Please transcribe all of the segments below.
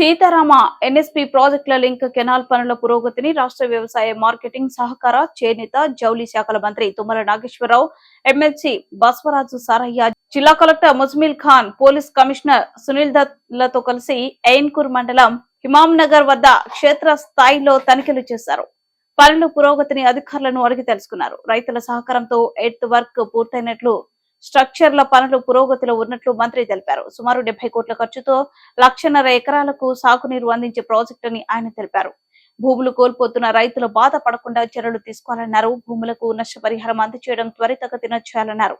Sitarama NSP ప్రాజెక్టుల link canal పనుల పురోగతిని రాష్ట్ర వ్యవసాయ మార్కెటింగ్ సహకార చేనేత జౌలి శాఖల మంత్రి తుమ్మల నాగేశ్వరరావు ఎమ్మెల్సీ బస్వరాజు సారయ్య జిల్లా collector Muzammil Khan police commissioner Sunil దత్లతో కలిసి ఎయిన్కూర్ మండలం హిమాం నగర్ వద్ద క్షేత్ర స్థాయిలో తనిఖీలు చేశారు. పనుల పురోగతిని అధికారులను అడిగి తెలుసుకున్నారు. రైతుల సహకారంతో ఎయిత్ వర్క్ పూర్తయినట్లు స్ట్రక్చర్ల పనులు పురోగతిలో ఉన్నట్లు మంత్రి తెలిపారు. సుమారు డెబ్బై కోట్ల ఖర్చుతో లక్షన్నర ఎకరాలకు సాగునీరు అందించే ప్రాజెక్టు అని ఆయన తెలిపారు. భూములు కోల్పోతున్న రైతులు బాధపడకుండా చర్యలు తీసుకోవాలన్నారు. భూములకు నష్టపరిహారం అందచేయడం త్వరితగతిన చేయాలన్నారు.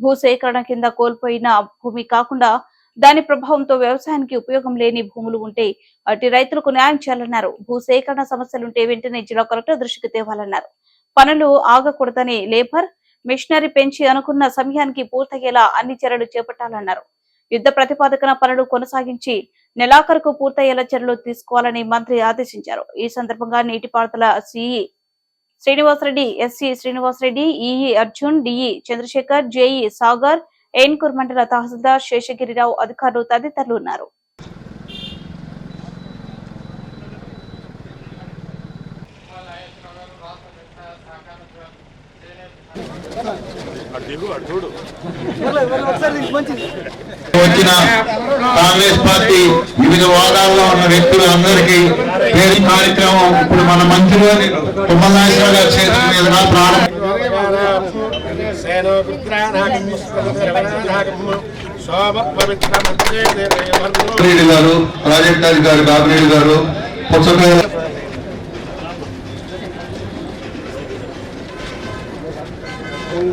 భూసేకరణ కింద కోల్పోయిన భూమి కాకుండా దాని ప్రభావంతో వ్యవసాయానికి ఉపయోగం లేని భూములు ఉంటే అటు రైతులకు న్యాయం చేయాలన్నారు. భూసేకరణ సమస్యలుంటే వెంటనే జిల్లా కలెక్టర్ దృష్టికి తేవాలన్నారు. పనులు ఆగకూడదని లేబర్ మిషనరీ పెంచి అనుకున్న సమయానికి పూర్తయ్యేలా అన్ని చర్యలు చేపట్టాలన్నారు. యుద్ధ ప్రతిపాదకన పనులు కొనసాగించి నెలాఖరుకు పూర్తయ్యేలా చర్యలు తీసుకోవాలని మంత్రి ఆదేశించారు. ఈ సందర్భంగా నీటిపారుదల CE Srinivasa Reddy SE Srinivasa Reddy EE Arjun DE Chandrashekar JE Sagar Enkoor మండల తహసీల్దార్ శేషగిరిరావు అధికారులు తదితరులు ఉన్నారు. వచ్చిన కాంగ్రెస్ పార్టీ వివిధ హోదాల్లో ఉన్న వ్యక్తులందరికీ పేరు కార్యక్రమం ఇప్పుడు మన మంత్రి తుమ్మల నాగేశ్వర గారు చేతుల మీదుగా ప్రారంభం. గారు ప్రాజెక్ట్ అధికారి బాబిరెడ్డి గారు పుచ్చకాయ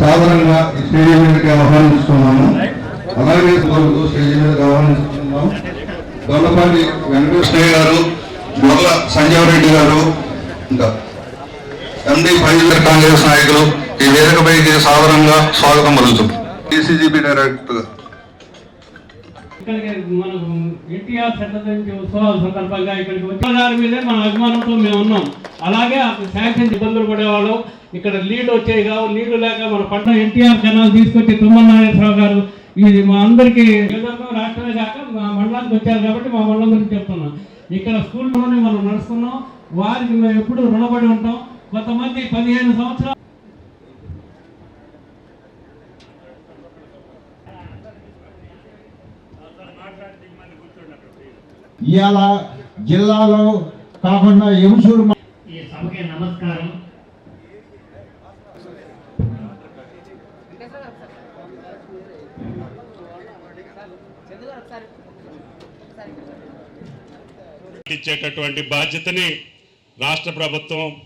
సాధారణంగా ఈ స్టేడియం మీదకి ఆహ్వానిస్తున్నాము. అలాగే ఇప్పుడు స్టేడియం మీదకి ఆహ్వానిస్తున్నాం దొల్లపాటి వెంకటేశ్వర గారు గొల్ల సంజీవ రెడ్డి గారు ఇంకా ఎండి ఫైజర్ కాంగ్రెస్ నాయకులు ఈ వేదికపైకి సాధారణంగా స్వాగతం పలుకుతుంది డిసిజిబి డైరెక్టర్ ఇక్కడికి మనం ఎన్టీఆర్ శతాబ్ది ఉత్సవాల సందర్భంగా ఇక్కడికి వచ్చిన దాని మీదే మన అభిమానంతో మేము ఉన్నాం. అలాగే శాంక్షన్ ఇబ్బందులు పడేవాళ్ళం. ఇక్కడ నీళ్ళు వచ్చేవి కావు నీళ్ళు లేక మన పట్టణ ఎన్టీఆర్ కెనాల్ తీసుకొచ్చి తుమ్మల నాగేశ్వరరావు గారు ఇది మా అందరికీ రాష్ట్రమే కాక మా మండలానికి వచ్చారు కాబట్టి మా మండలం గురించి చెప్తున్నాం. ఇక్కడ స్కూల్లోనే మనం నడుస్తున్నాం. వారికి మేము ఎప్పుడు రుణపడి ఉంటాం. కొంతమంది పదిహేను సంవత్సరాలు ఇవాళ జిల్లాలో కాకుండా ఎంసూరు మ- ఈ సభకి నమస్కారం. ఇచ్చేటటువంటి బాధ్యతని రాష్ట్ర ప్రభుత్వం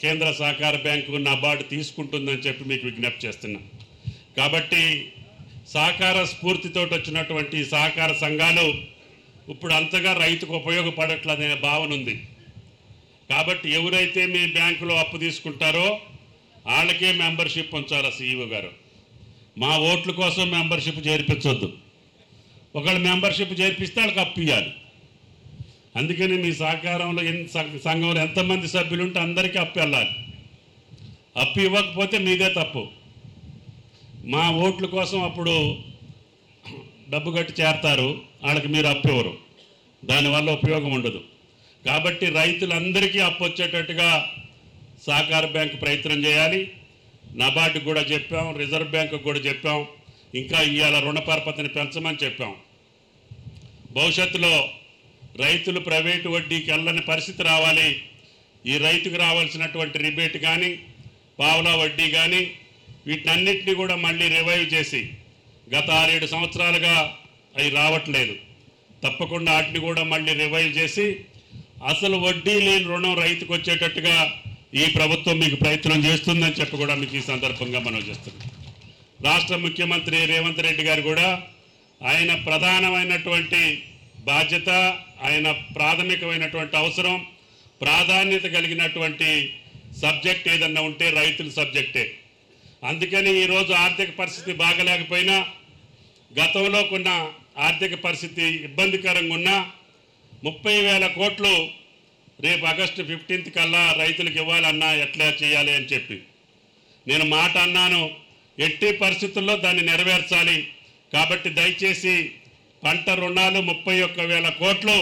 కేంద్ర సహకార బ్యాంకు నబార్డు తీసుకుంటుందని చెప్పి మీకు విజ్ఞప్తి చేస్తున్నాం. కాబట్టి సహకార స్ఫూర్తితో వచ్చినటువంటి సహకార సంఘాలు ఇప్పుడు అంతగా రైతుకు ఉపయోగపడట్లనే భావన ఉంది. కాబట్టి ఎవరైతే మీ బ్యాంకులో అప్పు తీసుకుంటారో వాళ్ళకే మెంబర్షిప్ ఉంచాలి సీఈఓ గారు. మా ఓట్ల కోసం మెంబర్షిప్ చేర్పించొద్దు. ఒకళ్ళు మెంబర్షిప్ చేర్పిస్తే వాళ్ళకి అప్పు ఇవ్వాలి అందుకని మీ సహకారంలో ఎన్ని సంఘ- సంఘంలో ఎంతమంది సభ్యులు ఉంటే అందరికీ అప్పు వెళ్ళాలి. అప్పు ఇవ్వకపోతే మీదే తప్పు. మా ఓట్ల కోసం అప్పుడు డబ్బు కట్టి చేరతారు వాళ్ళకి మీరు అప్పు ఇవ్వరు. దానివల్ల ఉపయోగం ఉండదు. కాబట్టి రైతులందరికీ అప్పు వచ్చేటట్టుగా సహకార బ్యాంకు ప్రయత్నం చేయాలి. నబార్డుకు కూడా చెప్పాం రిజర్వ్ బ్యాంకు కూడా చెప్పాం. ఇంకా ఇవాళ రుణ పరపతిని పెంచమని చెప్పాం. భవిష్యత్తులో రైతులు ప్రైవేటు వడ్డీకి వెళ్ళని పరిస్థితి రావాలి. ఈ రైతుకు రావాల్సినటువంటి రిబేట్ కానీ పావలా వడ్డీ కానీ వీటన్నిటిని కూడా మళ్ళీ రివైవ్ చేసి గత ఆరేడు సంవత్సరాలుగా అవి రావట్లేదు. తప్పకుండా వాటిని కూడా మళ్ళీ రివైవ్ చేసి అసలు వడ్డీ లేని రుణం రైతుకు వచ్చేటట్టుగా ఈ ప్రభుత్వం మీకు ప్రయత్నం చేస్తుందని చెప్పి కూడా మీకు ఈ సందర్భంగా మనం చేస్తున్నాం. రాష్ట్ర ముఖ్యమంత్రి రేవంత్ రెడ్డి గారు కూడా ఆయన ప్రధానమైనటువంటి బాధ్యత ఆయన ప్రాథమికమైనటువంటి అవసరం ప్రాధాన్యత కలిగినటువంటి సబ్జెక్ట్ ఏదన్నా ఉంటే రైతుల సబ్జెక్టే. అందుకని ఈరోజు ఆర్థిక పరిస్థితి బాగలేకపోయినా గతంలో కొన్న ఆర్థిక పరిస్థితి ఇబ్బందికరంగా ఉన్నా ముప్పై వేల కోట్లు రేపు ఆగస్టు ఫిఫ్టీన్త్ కల్లా రైతులకు ఇవ్వాలన్నా ఎట్లా చేయాలి అని చెప్పి. నేను మాట అన్నాను ఎట్టి పరిస్థితుల్లో దాన్ని నెరవేర్చాలి. కాబట్టి దయచేసి పంట రుణాలు ముప్పై ఒక్క వేల కోట్లు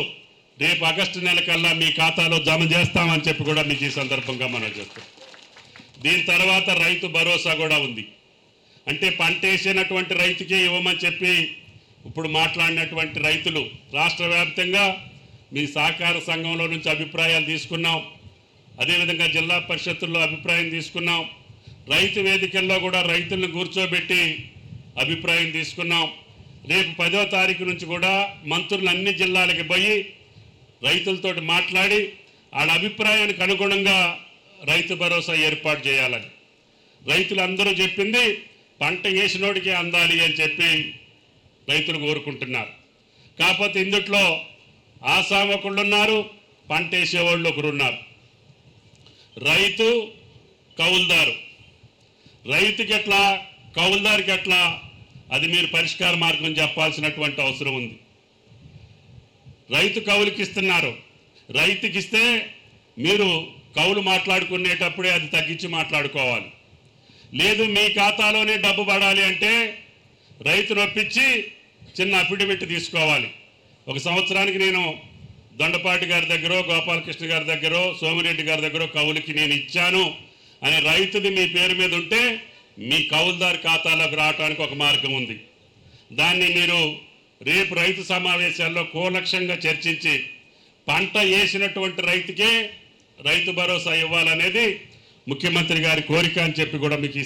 రేపు ఆగస్టు నెల కల్లా మీ ఖాతాలో జమ చేస్తామని చెప్పి కూడా మీకు ఈ సందర్భంగా మనం చేస్తాం దీని తర్వాత రైతు భరోసా కూడా ఉంది. అంటే పంట వేసినటువంటి రైతుకే ఇవ్వమని చెప్పి ఇప్పుడు మాట్లాడినటువంటి రైతులు రాష్ట్ర వ్యాప్తంగా మీ సహకార సంఘంలో నుంచి అభిప్రాయాలు తీసుకున్నాం. అదేవిధంగా జిల్లా పరిషత్తుల్లో అభిప్రాయం తీసుకున్నాం. రైతు వేదికల్లో కూడా రైతులను కూర్చోబెట్టి అభిప్రాయం తీసుకున్నాం. రేపు పదో తారీఖు నుంచి కూడా మంత్రులు అన్ని జిల్లాలకి పోయి రైతులతో మాట్లాడి వాళ్ళ అభిప్రాయానికి అనుగుణంగా రైతు భరోసా ఏర్పాటు చేయాలని. రైతులందరూ చెప్పింది పంట వేసినోడికి అందాలి అని చెప్పి రైతులు కోరుకుంటున్నారు. కాకపోతే ఇందుట్లో ఆశావకుళ్ళు ఉన్నారు పంట వేసేవాళ్ళు ఒకరు ఉన్నారు రైతు కౌలుదారు. రైతుకి ఎట్లా కౌలుదారికి ఎట్లా అది మీరు పరిష్కార మార్గం చెప్పాల్సినటువంటి అవసరం ఉంది. రైతు కౌలుకి ఇస్తున్నారు మీరు కౌలు మాట్లాడుకునేటప్పుడే అది తగ్గించి మాట్లాడుకోవాలి. లేదు మీ ఖాతాలోనే డబ్బు పడాలి అంటే రైతు నొప్పించి చిన్న అఫిడవిట్ తీసుకోవాలి. ఒక సంవత్సరానికి నేను దొండపాటి గారి దగ్గర గోపాలకృష్ణ గారి దగ్గర సోమిరెడ్డి గారి దగ్గర కౌలుకి నేను ఇచ్చాను అని రైతుది మీ పేరు మీద ఉంటే మీ కౌలుదారు ఖాతాలోకి రావడానికి ఒక మార్గం ఉంది. దాన్ని మీరు రేపు రైతు సమావేశాల్లో కూలక్ష్యంగా చర్చించి పంట వేసినటువంటి రైతుకే రైతు భరోసా ఇవ్వాలనేది ముఖ్యమంత్రి గారి కోరిక అని చెప్పి కూడా మీకు ఈ